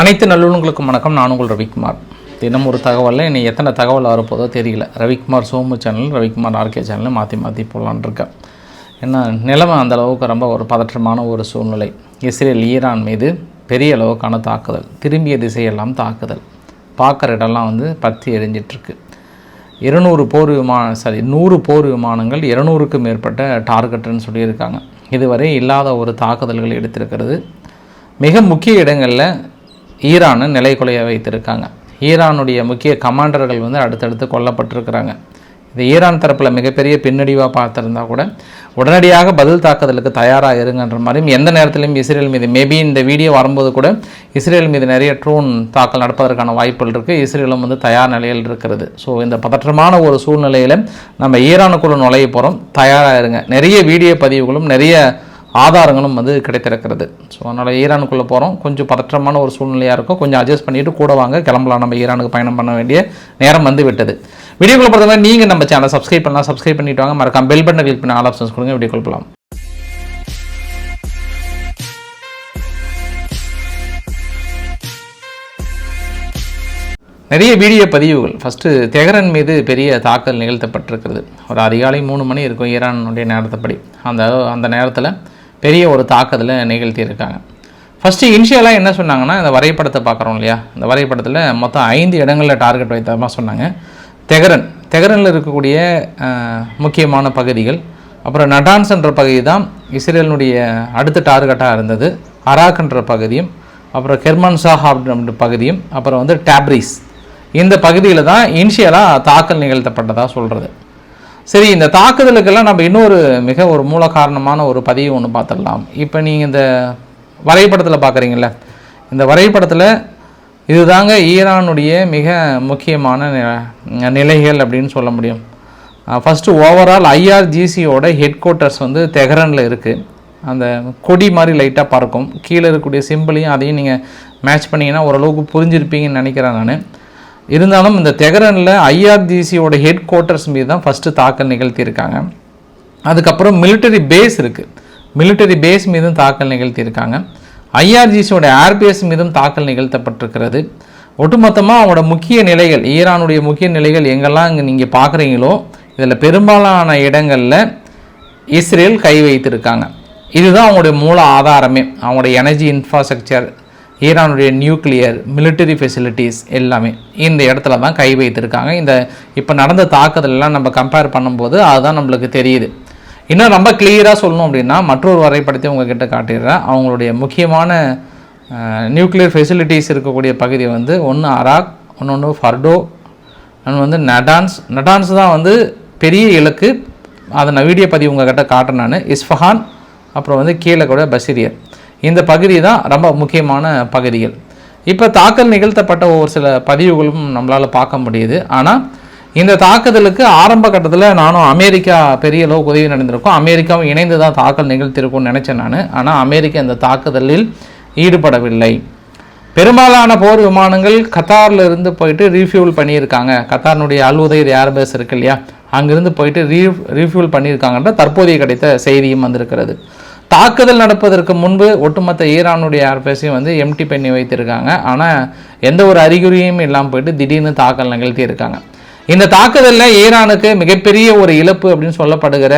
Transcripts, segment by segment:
அனைத்து நல்லுள்ளங்களுக்கும் வணக்கம். நான் உங்கள் ரவிக்குமார். தினம் ஒரு தகவலில் இனி எத்தனை தகவல் வரப்போதோ தெரியல. ரவிக்குமார் சோமு சேனல் ரவிக்குமார் ஆர்கே சேனலில் மாற்றி மாற்றி போடலான்னு இருக்கேன். ஏன்னா நிலைமை அந்த அளவுக்கு ரொம்ப ஒரு பதற்றமான ஒரு சூழ்நிலை. இஸ்ரேல் ஈரான் மீது பெரிய அளவுக்கான தாக்குதல் திரும்பிய திசையெல்லாம் தாக்குதல். பார்க்குற இடம்லாம் வந்து பற்றி எரிஞ்சிட்ருக்கு. இருநூறு போர் விமான சாரி நூறு போர் விமானங்கள் இருநூறுக்கு மேற்பட்ட டார்கெட்டுன்னு சொல்லியிருக்காங்க. இதுவரை இல்லாத ஒரு தாக்குதல்கள் எடுத்திருக்கிறது. மிக முக்கிய இடங்களில் ஈரானை நிலைக்குலைய வைத்திருக்காங்க. ஈரானுடைய முக்கிய கமாண்டர்கள் வந்து அடுத்தடுத்து கொல்லப்பட்டிருக்கிறாங்க. இது ஈரான் தரப்பில் மிகப்பெரிய பின்னடிவாக பார்த்துருந்தா கூட உடனடியாக பதில் தாக்குதலுக்கு தயாராக இருங்கன்ற மாதிரியும் எந்த நேரத்திலையும் இஸ்ரேல் மீது மேபி இந்த வீடியோ வரும்போது கூட இஸ்ரேல் மீது நிறைய ட்ரோன் தாக்கல் நடப்பதற்கான வாய்ப்புகள் இருக்குது இஸ்ரேலும் வந்து தயார் நிலையில் இருக்கிறது. ஸோ இந்த பதற்றமான ஒரு சூழ்நிலையில் நம்ம ஈரானுக்குள்ளே நுழைய போகிறோம் தயாராக இருங்க. நிறைய வீடியோ பதிவுகளும் நிறைய ஆதாரங்களும் வந்து கிடைத்திருக்கிறது. ஸோ அதனால் ஈரானுக்குள்ளே போகிறோம் கொஞ்சம் பதற்றமான ஒரு சூழ்நிலையாக இருக்கும். கொஞ்சம் அட்ஜஸ்ட் பண்ணிவிட்டு கூட வாங்க. கிளம்பலாம். நம்ம ஈரானுக்கு பயணம் பண்ண வேண்டிய நேரம் வந்து விட்டது. வீடியோக்குள்ள பொறுத்தவரை நீங்கள் நம்ம சேனல் சப்ஸ்கிரைப் பண்ணலாம். சப்ஸ்கிரைப் பண்ணிட்டு வாங்க. மறக்காம பெல் பட்டன் கிளிக் பண்ண ஆல் ஆப்ஷன்ஸ் கொடுங்க. வீடியோக்குள்ள போகலாம் நிறைய வீடியோ பதிவுகள். ஃபஸ்ட்டு தெஹரன் மீது பெரிய தாக்கல் நிகழ்த்தப்பட்டிருக்கிறது. ஒரு அதிகாலை மூணு மணி இருக்கும் ஈரானுடைய நேரத்தைப்படி. அந்த அந்த நேரத்தில் பெரிய ஒரு தாக்குதலை நிகழ்த்தியிருக்காங்க. ஃபஸ்ட்டு இனிஷியலாக என்ன சொன்னாங்கன்னா இந்த வரைபடத்தை பார்க்குறோம் இல்லையா? இந்த வரைபடத்தில் மொத்தம் ஐந்து இடங்களில் டார்கெட் வைத்தமாக சொன்னாங்க. தெஹரன் தெஹரனில் இருக்கக்கூடிய முக்கியமான பகுதிகள். அப்புறம் நடான்ஸ் என்ற பகுதி தான் இஸ்ரேலினுடைய அடுத்த டார்கெட்டாக இருந்தது. அராக்ன்ற பகுதியும் அப்புறம் கெர்மன்சாஹ் அப்படின்ற பகுதியும் அப்புறம் வந்து டேப்ரிஸ் இந்த பகுதியில் தான் இனிஷியலாக தாக்கல் நிகழ்த்தப்பட்டதாக சொல்கிறது சரி இந்த தாக்குதலுக்கெல்லாம் நம்ம இன்னொரு மிக ஒரு மூல காரணமான ஒரு பதிவு ஒன்று பார்த்துடலாம். இப்போ நீங்கள் இந்த வரைபடத்தில் பார்க்குறீங்கள இந்த வரைபடத்தில் இதுதாங்க ஈரானுடைய மிக முக்கியமான நிலைகள் அப்படின்னு சொல்ல முடியும். ஃபஸ்ட்டு ஓவரால் ஐஆர்ஜிசியோட ஹெட் குவார்ட்டர்ஸ் வந்து தெஹரனில் இருக்குது அந்த கொடி மாதிரி லைட்டாக பறக்கும். கீழே இருக்கக்கூடிய சிம்பிளையும் அதையும் நீங்கள் மேட்ச் பண்ணிங்கன்னா ஓரளவுக்கு புரிஞ்சிருப்பீங்கன்னு நினைக்கிறேன் நான். இருந்தாலும் இந்த தெஹரனில் ஐஆர்ஜிசியோட ஹெட் குவார்ட்டர்ஸ் மீது தான் ஃபஸ்ட்டு தாக்கல் நிகழ்த்தியிருக்காங்க. அதுக்கப்புறம் மிலிட்டரி பேஸ் இருக்குது மிலிட்டரி பேஸ் மீதும் தாக்கல் நிகழ்த்தியிருக்காங்க. ஐஆர்ஜிசியோட ஏர்பேஸ் மீதும் தாக்கல் நிகழ்த்தப்பட்டிருக்கிறது. ஒட்டுமொத்தமாக அவங்களோட முக்கிய நிலைகள் ஈரானுடைய முக்கிய நிலைகள் எங்கெல்லாம் இங்கே நீங்கள் பார்க்குறீங்களோ இதில் பெரும்பாலான இடங்களில் இஸ்ரேல் கை வைத்திருக்காங்க. இதுதான் அவங்களுடைய மூல ஆதாரமே. அவங்களுடைய எனர்ஜி இன்ஃப்ராஸ்ட்ரக்சர் ஈரானுடைய நியூக்ளியர் மிலிட்டரி ஃபெசிலிட்டிஸ் எல்லாமே இந்த இடத்துல தான் கை வைத்திருக்காங்க. இந்த இப்போ நடந்த தாக்குதலெல்லாம் நம்ம கம்பேர் பண்ணும்போது அதுதான் நம்மளுக்கு தெரியுது. இன்னும் ரொம்ப கிளியராக சொல்லணும் அப்படின்னா மற்றொரு வரைபடத்தை உங்ககிட்ட காட்டிடுறேன். அவங்களுடைய முக்கியமான நியூக்ளியர் ஃபெசிலிட்டிஸ் இருக்கக்கூடிய பகுதி வந்து ஒன்று அராக் இன்னொன்று ஃபர்டோ அண்ட் வந்து நடான்ஸ். நடான்ஸ் தான் வந்து பெரிய இலக்கு. அதை நான் வீடியோ பதிவு உங்ககிட்ட காட்டுறேன் நான். இஸ்ஃபஹான் அப்புறம் வந்து கீழே கூட பசிரியர் இந்த பகுதி தான் ரொம்ப முக்கியமான பகுதிகள். இப்போ தாக்கல் நிகழ்த்தப்பட்ட ஒரு சில பதிவுகளும் நம்மளால் பார்க்க முடியுது. ஆனால் இந்த தாக்குதலுக்கு ஆரம்ப கட்டத்தில் நானும் அமெரிக்கா பெரிய அளவுக்கு உதவி நடந்திருக்கும். அமெரிக்காவும் இணைந்து தான் தாக்கல் நிகழ்த்திருக்கும்னு நினச்சேன் நான். ஆனால் அமெரிக்கா இந்த தாக்குதலில் ஈடுபடவில்லை. பெரும்பாலான போர் விமானங்கள் கத்தாரில் இருந்து போயிட்டு ரீஃபியூல் பண்ணியிருக்காங்க. கத்தாரினுடைய அல் உதயர் ஏர்பேஸ் இருக்கு இல்லையா? அங்கேருந்து போயிட்டு ரீ ரீஃபியூல் பண்ணியிருக்காங்கன்ற தற்போதைய கிடைத்த செய்தியும் வந்திருக்கிறது. தாக்குதல் நடப்பதற்கு முன்பு ஒட்டுமொத்த ஈரானுடைய ஏர்பேஸையும் வந்து எம்டி பண்ணி வைத்திருக்காங்க. ஆனால் எந்த ஒரு அறிகுறியும் இல்லாமல் போயிட்டு திடீர்னு தாக்கல் நிகழ்த்தியிருக்காங்க இந்த தாக்குதலில் ஈரானுக்கு மிகப்பெரிய ஒரு இழப்பு அப்படின்னு சொல்லப்படுகிற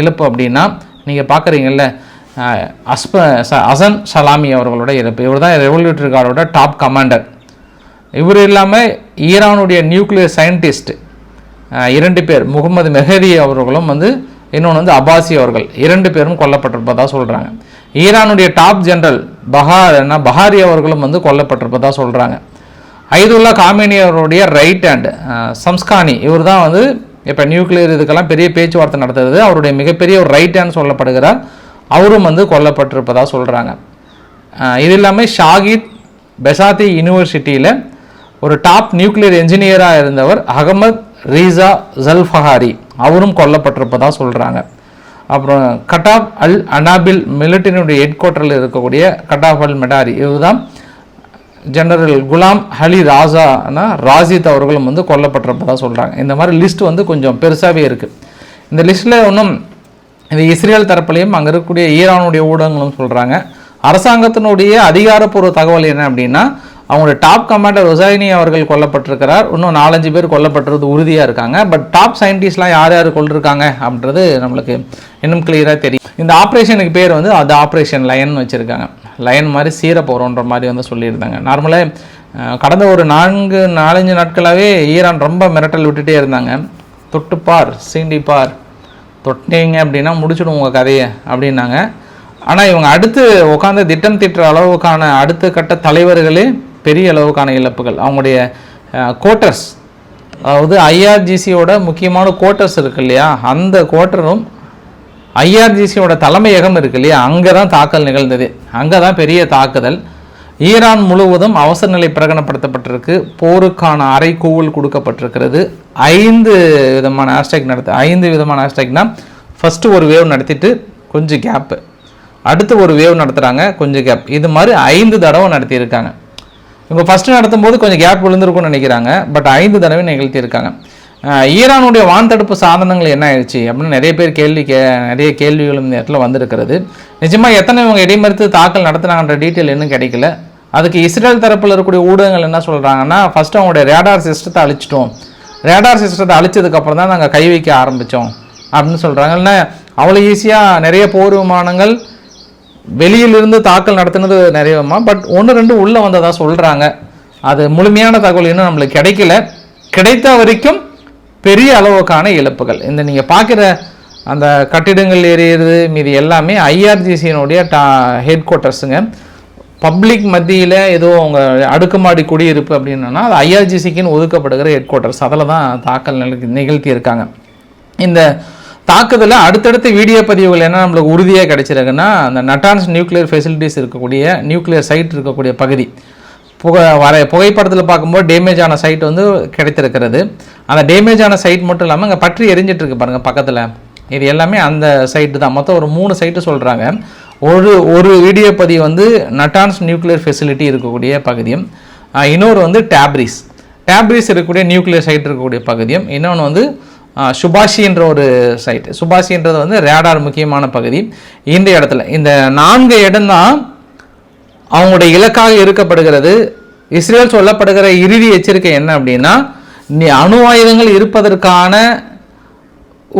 இழப்பு அப்படின்னா நீங்கள் பார்க்குறீங்கல்ல அஸ்ப அசன் சலாமி அவர்களோட இழப்பு. இவர் தான் ரெவல்யூட்டரி கார்டோட டாப் கமாண்டர் இவர் இல்லாமல் ஈரானுடைய நியூக்ளியர் சயின்டிஸ்ட் இரண்டு பேர் முகமது மெஹதி அவர்களும் வந்து இன்னொன்று வந்து அபாசி அவர்கள். இரண்டு பேரும் கொல்லப்பட்டிருப்பதாக சொல்கிறாங்க ஈரானுடைய டாப் ஜெனரல் பஹார் என்ன பஹாரி அவர்களும் வந்து கொல்லப்பட்டிருப்பதாக சொல்கிறாங்க ஐதுல்லா காமினி அவருடைய ரைட் ஹேண்ட் சம்ஸ்கானி இவர் தான் வந்து இப்போ நியூக்ளியர் இதுக்கெல்லாம் பெரிய பேச்சுவார்த்தை நடத்துறது. அவருடைய மிகப்பெரிய ஒரு ரைட் ஹேண்ட் சொல்லப்படுகிறார். அவரும் வந்து கொல்லப்பட்டிருப்பதாக சொல்கிறாங்க இது இல்லாமல் ஷாகித் பெசாத்தி யூனிவர்சிட்டியில் ஒரு டாப் நியூக்ளியர் என்ஜினியராக இருந்தவர் அகமத் ரீசா ஜல்ஃபஹாரி. அவரும் கொல்லப்பட்டிருப்பதாக சொல்கிறாங்க அப்புறம் கட்டாப் அல் அனாபில் மிலிட்டரினுடைய ஹெட் குவார்ட்டரில் இருக்கக்கூடிய கட்டாப் அல் மெடாரி இதுதான் ஜெனரல் குலாம் ஹலி ராஜானா ராஜித் அவர்களும் வந்து கொல்லப்பட்டிருப்பதாக சொல்கிறாங்க இந்த மாதிரி லிஸ்ட் வந்து கொஞ்சம் பெருசாகவே இருக்குது இந்த லிஸ்ட்டில் ஒன்றும் இந்த இஸ்ரேல் தரப்புலையும் அங்கே இருக்கக்கூடிய ஈரானுடைய ஊடகங்களும் சொல்கிறாங்க அரசாங்கத்தினுடைய அதிகாரப்பூர்வ தகவல் என்ன அப்படின்னா அவங்களோட டாப் கமாண்டர் ருசாயினி அவர்கள் கொல்லப்பட்டிருக்கிறார். இன்னும் நாலஞ்சு பேர் கொல்லப்பட்டுறது உறுதியாக இருக்காங்க. பட் டாப் சயின்டிஸ்ட்லாம் யார் யார் கொண்டிருக்காங்க அப்படின்றது நம்மளுக்கு இன்னும் கிளியராக தெரியும். இந்த ஆப்ரேஷனுக்கு பேர் வந்து அது ஆப்ரேஷன் லயன் வச்சுருக்காங்க. லயன் மாதிரி சீர போகிறோன்ற மாதிரி வந்து சொல்லியிருந்தாங்க. நார்மலாக கடந்த ஒரு நான்கு நாலஞ்சு நாட்களாகவே ஈரான் ரொம்ப மிரட்டல் விட்டுட்டே இருந்தாங்க. தொட்டுப்பார் சீண்டிப்பார். தொட்டிங்க அப்படின்னா முடிச்சிடும் உங்கள் கதையை அப்படின்னாங்க. ஆனால் இவங்க அடுத்து உட்காந்து திட்டம் திட்டுற அளவுக்கான அடுத்த கட்ட தலைவர்களே பெரிய அளவுக்கான இழப்புகள். அவங்களுடைய கோட்டர்ஸ் அதாவது ஐஆர்ஜிசியோட முக்கியமான கோட்டர்ஸ் இருக்கு இல்லையா? அந்த கோட்டரும் ஐஆர்ஜிசியோட தலைமையகம் இருக்கு இல்லையா? அங்கே தான் தாக்கல் நிகழ்ந்தது. அங்கே தான் பெரிய தாக்குதல். ஈரான் முழுவதும் அவசர நிலை பிரகடனப்படுத்தப்பட்டிருக்கு. போருக்கான அறைக்கூவல் கொடுக்கப்பட்டிருக்கிறது. ஐந்து விதமான ஹேஷ்டேக் நடத்து ஐந்து விதமான ஹேஷ்டேக்னால் ஃபஸ்ட்டு ஒரு வேவ் நடத்திட்டு கொஞ்சம் கேப்பு அடுத்து ஒரு வேவ் நடத்துகிறாங்க கொஞ்சம் கேப் இது மாதிரி ஐந்து தடவை நடத்தியிருக்காங்க. இவங்க ஃபஸ்ட்டு நடத்தும் போது கொஞ்சம் கேப் விழுந்திருக்கும்னு நினைக்கிறாங்க. பட் ஐந்து தடவை நிகழ்த்தியிருக்காங்க. ஈரானுடைய வான் தடுப்பு சாதனங்கள் என்ன ஆயிடுச்சு அப்படின்னு நிறைய பேர் கேள்வி கே நிறைய கேள்விகளும் இந்த இடத்துல வந்திருக்கிறது. நிஜமாக எத்தனை இவங்க இடைமறுத்து தாக்கல் நடத்துனாங்கன்ற டீட்டெயில் இன்னும் கிடைக்கல. அதுக்கு இஸ்ரேல் தரப்பில் இருக்கக்கூடிய ஊடகங்கள் என்ன சொல்கிறாங்கன்னா ஃபஸ்ட்டு அவங்களுடைய ரேடார் சிஸ்டத்தை அழிச்சிட்டோம். ரேடார் சிஸ்டத்தை அழிச்சதுக்கப்புறம் தான் நாங்கள் கை வைக்க ஆரம்பித்தோம் அப்படின்னு சொல்கிறாங்க இல்லைன்னா அவ்வளோ ஈஸியாக நிறைய போர் விமானங்கள் வெளியிலிருந்து தாக்கல் நடத்தினது நிறையமா பட் ஒன்று ரெண்டு உள்ளே வந்ததாக சொல்கிறாங்க அது முழுமையான தகவல் இன்னும் நம்மளுக்கு கிடைக்கல. கிடைத்த வரைக்கும் பெரிய அளவுக்கான இழப்புகள். இந்த நீங்கள் பார்க்குற அந்த கட்டிடங்கள் எரியுறது மீது எல்லாமே ஐஆர்ஜிசியினுடைய டா ஹெட் குவார்ட்டர்ஸுங்க பப்ளிக் மத்தியில் ஏதோ அவங்க அடுக்குமாடி குடியிருப்பு அப்படின்னா அது ஐஆர்ஜிசிக்குன்னு ஒதுக்கப்படுகிற ஹெட் குவார்ட்டர்ஸ் அதில் தான் தாக்கல் நிகழ்த்தி இருக்காங்க. இந்த தாக்குதலில் அடுத்தடுத்த வீடியோ பதிவுகள் என்ன நம்மளுக்கு உறுதியாக கிடைச்சிருக்குன்னா அந்த நட்டான்ஸ் நியூக்ளியர் ஃபெசிலிட்டிஸ் இருக்கக்கூடிய நியூக்ளியர் சைட் இருக்கக்கூடிய பகுதி. புகை வர புகைப்படத்தில் பார்க்கும்போது டேமேஜ் ஆன சைட் வந்து கிடைத்திருக்கிறது. அந்த டேமேஜ் ஆன சைட் மட்டும் இல்லாமல் இங்கே பற்றி எரிஞ்சிட்ருக்கு பாருங்கள் பக்கத்தில். இது எல்லாமே அந்த சைட்டு தான். மொத்தம் ஒரு மூணு சைட்டு சொல்கிறாங்க ஒரு ஒரு வீடியோ பதிவு வந்து நட்டான்ஸ் நியூக்ளியர் ஃபெசிலிட்டி இருக்கக்கூடிய பகுதியும் இன்னொரு வந்து டேப்ரிஸ் டேப்ரிஸ் இருக்கக்கூடிய நியூக்ளியர் சைட் இருக்கக்கூடிய பகுதியும் இன்னொன்று வந்து சுபாஷின்ற ஒரு சைட் சுபாஷின்றது வந்து ரேடார் முக்கியமான பகுதி. இந்த இடத்துல இந்த நான்கு இடம்தான் அவங்களுடைய இலக்காக இருக்கப்படுகிறது இஸ்ரேல் சொல்லப்படுகிற இறுதி எச்சரிக்கை என்ன அப்படின்னா நீ அணு ஆயுதங்கள் இருப்பதற்கான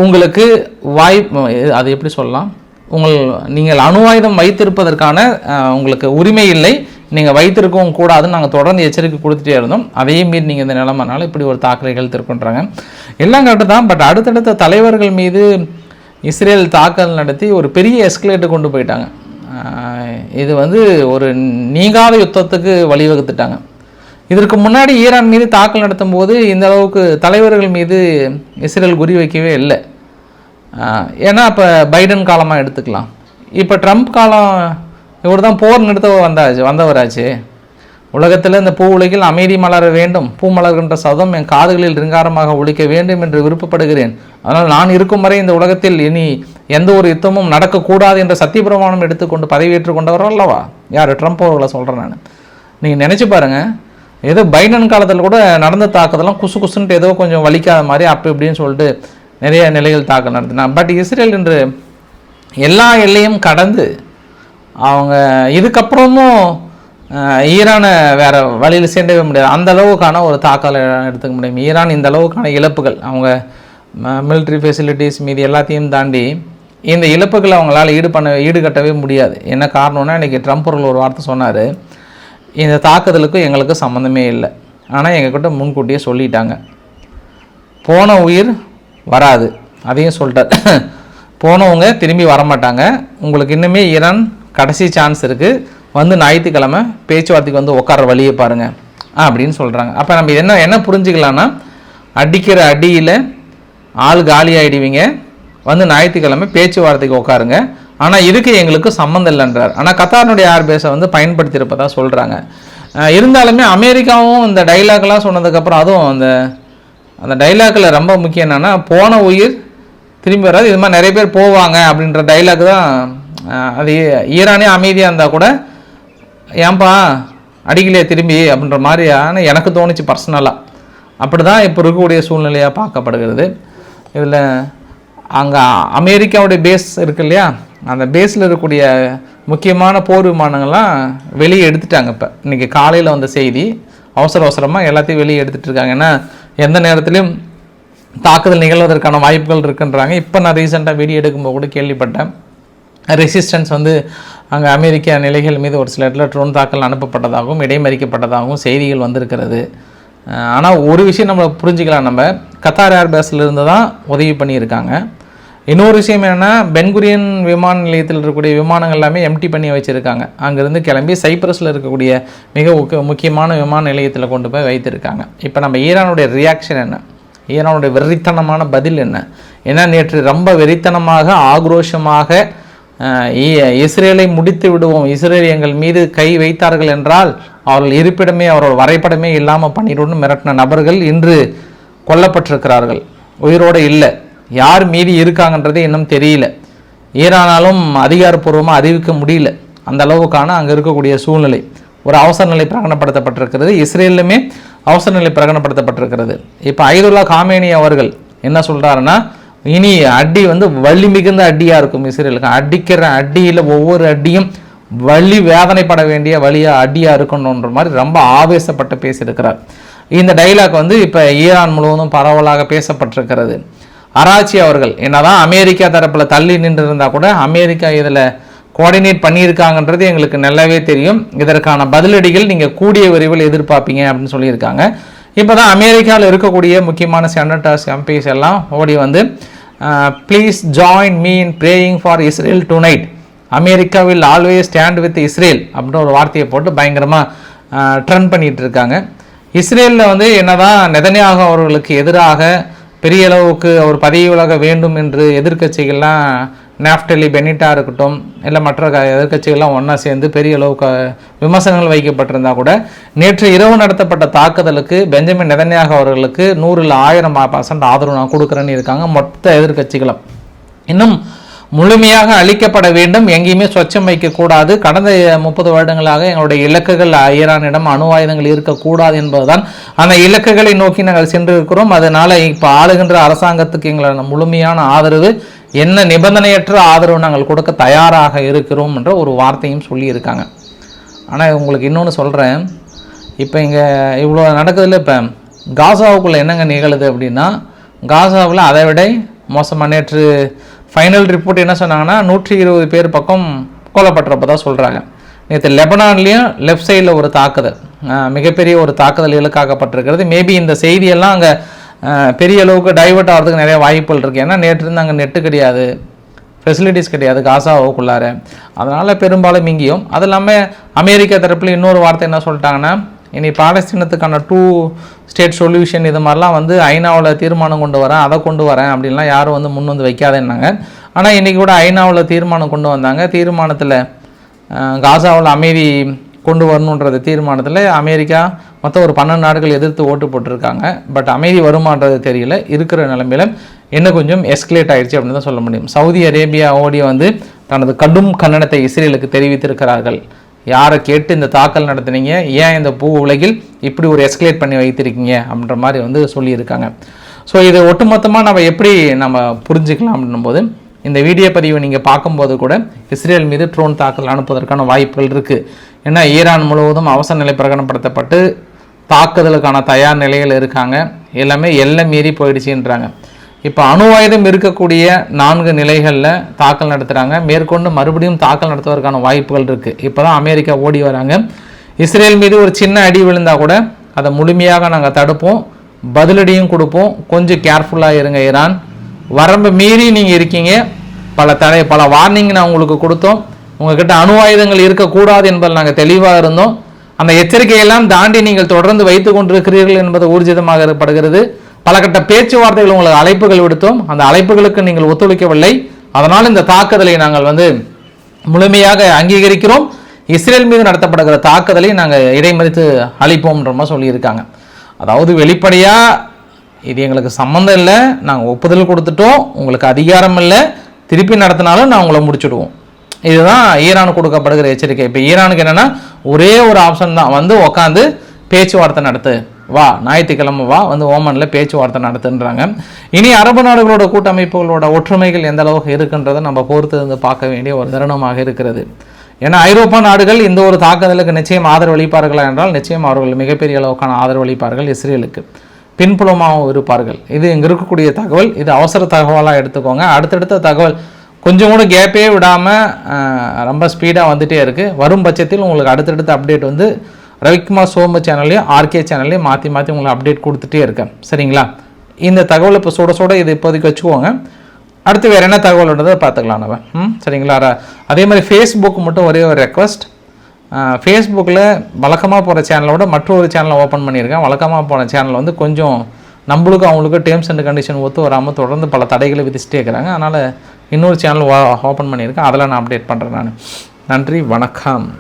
உங்களுக்கு வாய்ப்பு அது எப்படி சொல்லலாம்? உங்கள் நீங்கள் அணு ஆயுதம் வைத்திருப்பதற்கான உங்களுக்கு உரிமை இல்லை. நீங்கள் வைத்திருக்கவும் கூடாதுன்னு நாங்கள் தொடர்ந்து எச்சரிக்கை கொடுத்துட்டே இருந்தோம். அதையும் மீறி நீங்கள் இந்த நிலமனால இப்படி ஒரு தாக்குதல்கள் திருக்குன்றாங்க எல்லாம் கரெக்டு தான் பட் அடுத்தடுத்த தலைவர்கள் மீது இஸ்ரேல் தாக்கல் நடத்தி ஒரு பெரிய எஸ்கலேட்டை கொண்டு போயிட்டாங்க. இது வந்து ஒரு நீங்காத யுத்தத்துக்கு வழிவகுத்துட்டாங்க. இதற்கு முன்னாடி ஈரான் மீது தாக்கல் நடத்தும் போது இந்த அளவுக்கு தலைவர்கள் மீது இஸ்ரேல் குறி வைக்கவே இல்லை. ஏன்னா இப்போ பைடன் காலமாக எடுத்துக்கலாம். இப்போ ட்ரம்ப் காலம் இவர் தான் போர் நிறுத்த வந்தாச்சு வந்தவராச்சு. உலகத்தில் இந்த பூ உலகில் அமைதி மலர வேண்டும். பூ மலர்கின்ற சதம் என் காதுகளில் ரிங்காரமாக ஒழிக்க வேண்டும் என்று விருப்பப்படுகிறேன். அதனால் நான் இருக்கும் வரை இந்த உலகத்தில் இனி எந்த ஒரு யுத்தமும் நடக்கக்கூடாது என்ற சத்தியபிரமாணம் எடுத்துக்கொண்டு பதவியேற்று கொண்டவர் அல்லவா? யார்? ட்ரம்ப் அவர்களை சொல்கிறேன் நான். நீங்கள் நினச்சி பாருங்கள் ஏதோ பைடன் காலத்தில் கூட நடந்த தாக்குதலாம் குசு குசுன்ட்டு ஏதோ கொஞ்சம் வலிக்காத மாதிரி அப்படி இப்படின்னு சொல்லிட்டு நிறைய நிலைகள் தாக்கல் நடத்தினா பட் இஸ்ரேல் என்று எல்லா எல்லையும் கடந்து அவங்க இதுக்கப்புறமும் ஈரானை வேறு வழியில் சேர்ந்தவே முடியாது. அந்த அளவுக்கான ஒரு தாக்கலை எடுத்துக்க முடியும். ஈரான் இந்த அளவுக்கான இழப்புகள் அவங்க மிலிட்ரி ஃபெசிலிட்டிஸ் மீது எல்லாத்தையும் தாண்டி இந்த இழப்புகளை அவங்களால ஈடு பண்ண ஈடுகட்டவே முடியாது. என்ன காரணம்னா இன்றைக்கி ட்ரம்ப் அவர்கள் ஒரு வார்த்தை சொன்னார் இந்த தாக்குதலுக்கும் எங்களுக்கும் சம்மந்தமே இல்லை. ஆனால் எங்ககிட்ட முன்கூட்டியே சொல்லிட்டாங்க. போன உயிர் வராது அதையும் சொல்லிட்டார். போனவங்க திரும்பி வரமாட்டாங்க. உங்களுக்கு இன்னுமே ஈரான் கடைசி சான்ஸ் இருக்குது வந்து ஞாயிற்றுக்கிழமை பேச்சுவார்த்தைக்கு வந்து உட்கார வழியை பாருங்கள் அப்படின்னு சொல்கிறாங்க அப்போ நம்ம என்ன என்ன புரிஞ்சுக்கலான்னா அடிக்கிற அடியில் ஆள் காலி ஆகிடுவீங்க வந்து ஞாயிற்றுக்கிழமை பேச்சுவார்த்தைக்கு உட்காருங்க. ஆனால் இதுக்கு எங்களுக்கு சம்மந்தம் இல்லைன்றார். ஆனால் கத்தாரினுடைய ஏர்பேஸை வந்து பயன்படுத்தியிருப்பதாக சொல்கிறாங்க இருந்தாலுமே அமெரிக்காவும் இந்த டைலாக்லாம் சொன்னதுக்கப்புறம் அதுவும் அந்த அந்த டைலாக்கில் ரொம்ப முக்கியம் என்னென்னா போன உயிர் திரும்பி வராது. இது மாதிரி நிறைய பேர் போவாங்க அப்படின்ற டைலாக் தான் அது ஈரானே அமைதியாக இருந்தால் கூட ஏன்பா அடிக்கலையே திரும்பி அப்படின்ற மாதிரியான எனக்கு தோணுச்சு பர்சனலாக அப்படி தான் இப்போ இருக்கக்கூடிய சூழ்நிலையாக பார்க்கப்படுகிறது. இதில் அங்கே அமெரிக்காவுடைய பேஸ் இருக்கு இல்லையா? அந்த பேஸில் இருக்கக்கூடிய முக்கியமான போர் விமானங்கள்லாம் வெளியே எடுத்துட்டாங்க இப்போ. இன்றைக்கி காலையில் வந்த செய்தி அவசர அவசரமாக எல்லாத்தையும் வெளியே எடுத்துகிட்டு இருக்காங்க. ஏன்னா எந்த நேரத்துலையும் தாக்குதல் நிகழ்வதற்கான வாய்ப்புகள் இருக்குன்றாங்க. இப்போ நான் ரீசெண்டாக வீடியோ எடுக்கும்போது கூட கேள்விப்பட்டேன். ரெசிஸ்டன்ஸ் வந்து அங்கே அமெரிக்க நிலைகள் மீது ஒரு சில இடத்துல ட்ரோன் தாக்கல் அனுப்பப்பட்டதாகவும் இடைமறிக்கப்பட்டதாகவும் செய்திகள் வந்திருக்கிறது. ஆனால் ஒரு விஷயம் நம்ம புரிஞ்சுக்கலாம். நம்ம கத்தார் ஏர்பேஸ்லேருந்து தான் உதவி பண்ணியிருக்காங்க. இன்னொரு விஷயம் என்னென்னா பென்குரியன் விமான நிலையத்தில் இருக்கக்கூடிய விமானங்கள் எல்லாமே எம்டி பண்ணி வச்சுருக்காங்க. அங்கேருந்து கிளம்பி சைப்ரஸில் இருக்கக்கூடிய மிக முக்கிய முக்கியமான விமான நிலையத்தில் கொண்டு போய் வைத்திருக்காங்க. இப்போ நம்ம ஈரானுடைய ரியாக்ஷன் என்ன? ஈரானுடைய வெறித்தனமான பதில் என்ன? ஏன்னா நேற்று ரொம்ப வெறித்தனமாக ஆக்ரோஷமாக இஸ்ரேலை முடித்து விடுவோம். இஸ்ரேல் எங்கள் மீது கை வைத்தார்கள் என்றால் அவர்கள் இருப்பிடமே அவர்கள் வரைபடமே இல்லாமல் பண்ணிடும்னு மிரட்டின நபர்கள் இன்று கொல்லப்பட்டிருக்கிறார்கள். உயிரோடு இல்லை. யார் மீதி இருக்காங்கன்றது இன்னும் தெரியல. ஈரானாலும் அதிகாரப்பூர்வமாக அறிவிக்க முடியல. அந்த அளவுக்கான அங்கே இருக்கக்கூடிய சூழ்நிலை. ஒரு அவசர நிலை பிரகடனப்படுத்தப்பட்டிருக்கிறது. இஸ்ரேலுமே அவசர நிலை பிரகடனப்படுத்தப்பட்டிருக்கிறது. இப்போ ஐதுல்லா காமேனி அவர்கள் என்ன சொல்கிறாருன்னா இனி அடி வந்து வலி மிகுந்த அடியாக இருக்கும் இஸ்ரேலுக்கு. அடிக்கிற அடியில் ஒவ்வொரு அடியும் வலி வேதனைப்பட வேண்டிய வழியாக அடியாக இருக்கணுன்ற மாதிரி ரொம்ப ஆவேசப்பட்டு பேசியிருக்கிறார். இந்த டைலாக் வந்து இப்போ ஈரான் முழுவதும் பரவலாக பேசப்பட்டிருக்கிறது. அராச்சி அவர்கள் என்னதான் அமெரிக்கா தரப்பில் தள்ளி நின்று இருந்தால் கூட அமெரிக்கா இதில் கோஆர்டினேட் பண்ணியிருக்காங்கன்றது எங்களுக்கு நல்லாவே தெரியும். இதற்கான பதிலடிகள் நீங்கள் கூடிய விரைவில் எதிர்பார்ப்பீங்க அப்படின்னு சொல்லியிருக்காங்க. இப்போ தான் அமெரிக்காவில் இருக்கக்கூடிய முக்கியமான செனட்டர்ஸ் எம்பிஸ் எல்லாம் ஓடி வந்து please join me in praying for Israel tonight America will always stand with Israel அப்படின்ற ஒரு வார்த்தையை போட்டு பயங்கரமாக ட்ரெண்ட் பண்ணிகிட்டு இருக்காங்க. இஸ்ரேலில் வந்து என்னதான் நெதனியாக அவர்களுக்கு எதிராக பெரிய அளவுக்கு அவர் பதவி விலக வேண்டும் என்று எதிர்க்கட்சிகள்லாம் நாப்டலி பெனிட்டா இருக்கட்டும் இல்லை மற்ற க- எதிர்க்கட்சிகள்லாம் ஒன்றா சேர்ந்து பெரிய அளவுக்கு விமர்சனங்கள் வைக்கப்பட்டிருந்தா கூட நேற்று இரவு நடத்தப்பட்ட தாக்குதலுக்கு பெஞ்சமின் நெதன்யாக அவர்களுக்கு நூறில் ஆயிரம் பர்சன்ட் ஆதரவு நான் கொடுக்குறேன்னு இருக்காங்க மொத்த எதிர்கட்சிகளும் இன்னும் முழுமையாக அழிக்கப்பட வேண்டும் எங்கேயுமே சொச்சம் வைக்கக்கூடாது கடந்த முப்பது வருடங்களாக எங்களுடைய இலக்குகள் ஈரானிடம் அணு ஆயுதங்கள் இருக்கக்கூடாது என்பதுதான் அந்த இலக்குகளை நோக்கி நாங்கள் சென்று இருக்கிறோம் இப்போ ஆளுகின்ற அரசாங்கத்துக்கு எங்களோட முழுமையான ஆதரவு என்ன நிபந்தனையற்ற ஆதரவு நாங்கள் கொடுக்க தயாராக இருக்கிறோம் என்ற ஒரு வார்த்தையும் சொல்லியிருக்காங்க. ஆனால் உங்களுக்கு இன்னொன்று சொல்கிறேன் இப்போ இங்கே இவ்வளோ நடக்குதுல்ல இப்போ. காசாவுக்குள்ளே என்னங்க நிகழுது அப்படின்னா காசாவில் அதை விட மோசமாக நேற்று ஃபைனல் ரிப்போர்ட் என்ன சொன்னாங்கன்னா நூற்றி இருபது பேர் பக்கம் கொல்லப்பட்டிருப்பதா சொல்கிறாங்க நேற்று லெபனான்லேயும் லெஃப்ட் சைடில் ஒரு தாக்குதல். மிகப்பெரிய ஒரு தாக்குதல் இலக்காக்கப்பட்டிருக்கிறது. மேபி இந்த செய்தியெல்லாம் அங்கே பெரிய அளவுக்கு டைவர்ட் ஆகிறதுக்கு நிறைய வாய்ப்புகள் இருக்குது ஏன்னா நேற்று இருந்து அங்கே நெட்டு கிடையாது. ஃபெசிலிட்டிஸ் கிடையாது காசாவுக்குள்ளார அதனால் பெரும்பாலும் இங்கேயும். அது இல்லாமல் அமெரிக்கா தரப்பில் இன்னொரு வார்த்தை என்ன சொல்லிட்டாங்கன்னா இனி பாலஸ்தீனத்துக்கான டூ ஸ்டேட் சொல்யூஷன் இது மாதிரிலாம் வந்து ஐநாவில் தீர்மானம் கொண்டு வரேன் அதை கொண்டு வரேன் அப்படின்லாம் யாரும் வந்து முன் வந்து வைக்காதேன்னாங்க. ஆனால் இன்றைக்கி கூட ஐநாவில் தீர்மானம் கொண்டு வந்தாங்க. தீர்மானத்தில் காசாவில் அமைதி கொண்டு வரணுன்றது தீர்மானத்தில் அமெரிக்கா மொத்தம் ஒரு பன்னெண்டு நாடுகள் எதிர்த்து ஓட்டு போட்டிருக்காங்க. பட் அமைதி வருமானது தெரியல. இருக்கிற நிலமையில இன்னும் கொஞ்சம் எஸ்கலேட் ஆயிடுச்சு அப்படின்னு தான் சொல்ல முடியும். சவுதி அரேபியா ஓடி வந்து தனது கடும் கண்டனத்தை இஸ்ரேலுக்கு தெரிவித்திருக்கிறார்கள். யாரை கேட்டு இந்த தாக்கல் நடத்துனீங்க? ஏன் இந்த பூ உலகில் இப்படி ஒரு எஸ்கலேட் பண்ணி வைத்திருக்கீங்க? அப்படின்ற மாதிரி வந்து சொல்லியிருக்காங்க. ஸோ இது ஒட்டுமொத்தமாக நம்ம எப்படி நம்ம புரிஞ்சுக்கலாம் அப்படின்னும் போது இந்த வீடியோ பதிவை நீங்கள் பார்க்கும்போது கூட இஸ்ரேல் மீது ட்ரோன் தாக்குதல் அனுப்புவதற்கான வாய்ப்புகள் இருக்குது ஏன்னா ஈரான் முழுவதும் அவசர நிலை பிரகடனப்படுத்தப்பட்டு தாக்குதலுக்கான தயார் நிலையில் இருக்காங்க. எல்லாமே எல்லை மீறி போயிடுச்சுன்றாங்க. இப்போ அணு ஆயுதம் இருக்கக்கூடிய நான்கு நிலைகளில் தாக்கல் நடத்துகிறாங்க மேற்கொண்டு மறுபடியும் தாக்கல் நடத்துவதற்கான வாய்ப்புகள் இருக்குது இப்போ தான் அமெரிக்கா ஓடி வராங்க. இஸ்ரேல் மீது ஒரு சின்ன அடி விழுந்தால் கூட அதை முழுமையாக நாங்கள் தடுப்போம். பதிலடியும் கொடுப்போம். கொஞ்சம் கேர்ஃபுல்லாக இருங்க ஈரான். வரம்பு மீறி நீங்கள் இருக்கீங்க. பல தடை பல வார்னிங் நான் உங்களுக்கு கொடுத்தோம். உங்ககிட்ட அணு ஆயுதங்கள் இருக்கக்கூடாது என்பதில் நாங்கள் தெளிவாக இருந்தோம். அந்த எச்சரிக்கையெல்லாம் தாண்டி நீங்கள் தொடர்ந்து வைத்து கொண்டிருக்கிறீர்கள் என்பது ஊர்ஜிதமாக படுகிறது பல கட்ட பேச்சுவார்த்தைகள் உங்களுக்கு அழைப்புகள் விடுத்தோம். அந்த அழைப்புகளுக்கு நீங்கள் ஒத்துழைக்கவில்லை. அதனால் இந்த தாக்குதலை நாங்கள் வந்து முழுமையாக அங்கீகரிக்கிறோம். இஸ்ரேல் மீது நடத்தப்படுகிற தாக்குதலை நாங்கள் இடைமறித்து அழிப்போம்ன்ற மாதிரி சொல்லியிருக்காங்க. அதாவது வெளிப்படையாக இது எங்களுக்கு சம்மந்தம் இல்லை. நாங்கள் ஒப்புதல் கொடுத்துட்டோம். உங்களுக்கு அதிகாரம் இல்லை. திருப்பி நடத்தினாலும் நான் உங்களை முடிச்சுடுவோம். இதுதான் ஈரானுக்கு கொடுக்கப்படுகிற எச்சரிக்கை. இப்போ ஈரானுக்கு என்னென்னா ஒரே ஒரு ஆப்ஷன் தான். வந்து உக்காந்து பேச்சுவார்த்தை நடத்து. வா ஞாயிற்றுக்கிழமை வா வந்து ஓமனில் பேச்சுவார்த்தை நடத்துன்றாங்க. இனி அரபு நாடுகளோட கூட்டமைப்புகளோட ஒற்றுமைகள் எந்த அளவுக்கு இருக்குன்றதை நம்ம பொறுத்து இருந்து பார்க்க வேண்டிய ஒரு தருணமாக இருக்கிறது. ஏன்னா ஐரோப்பா நாடுகள் இந்த ஒரு தாக்குதலுக்கு நிச்சயம் ஆதரவு அளிப்பார்களா என்றால் நிச்சயம் அவர்கள் மிகப்பெரிய அளவுக்கான ஆதரவு அளிப்பார்கள் இஸ்ரேலுக்கு. பின்புலமாகவும் இருப்பார்கள். இது இங்கே இருக்கக்கூடிய தகவல். இது அவசர தகவலாக எடுத்துக்கோங்க. அடுத்தடுத்த தகவல். கொஞ்சம் கூட கேப்பே விடாமல் ரொம்ப ஸ்பீடாக வந்துகிட்டே இருக்குது வரும் பட்சத்தில் உங்களுக்கு அடுத்தடுத்த அப்டேட் வந்து ரவிக்குமார் சோம சேனல்லையும் ஆர்கே சேனல்லையும் மாற்றி மாற்றி உங்களுக்கு அப்டேட் கொடுத்துட்டே இருக்கேன். சரிங்களா? இந்த தகவலை இப்போ சுட சுட இது இப்போதைக்கு வச்சுக்கோங்க. அடுத்து வேறு என்ன தகவல்ன்றதை பார்த்துக்கலாம் நம்ம. ம் சரிங்களா? அதே மாதிரி ஃபேஸ்புக் மட்டும் ஒரே ஒரு ரெக்வஸ்ட் ஃபேஸ்புக்கில் வழக்கமாக போகிற சேனலோட மற்றொரு சேனலை ஓப்பன் பண்ணியிருக்கேன். வழக்கமாக போன சேனல் வந்து கொஞ்சம் நம்மளுக்கும் அவங்களுக்கும் டேர்ம்ஸ் அண்ட் கண்டிஷன் ஒத்து வராமல் தொடர்ந்து பல தடைகளை விதிச்சுட்டே இருக்கிறாங்க. அதனால் இன்னொரு சேனல் ஓப்பன் பண்ணியிருக்கேன். அதில் நான் அப்டேட் பண்ணுறேன் நான். நன்றி வணக்கம்.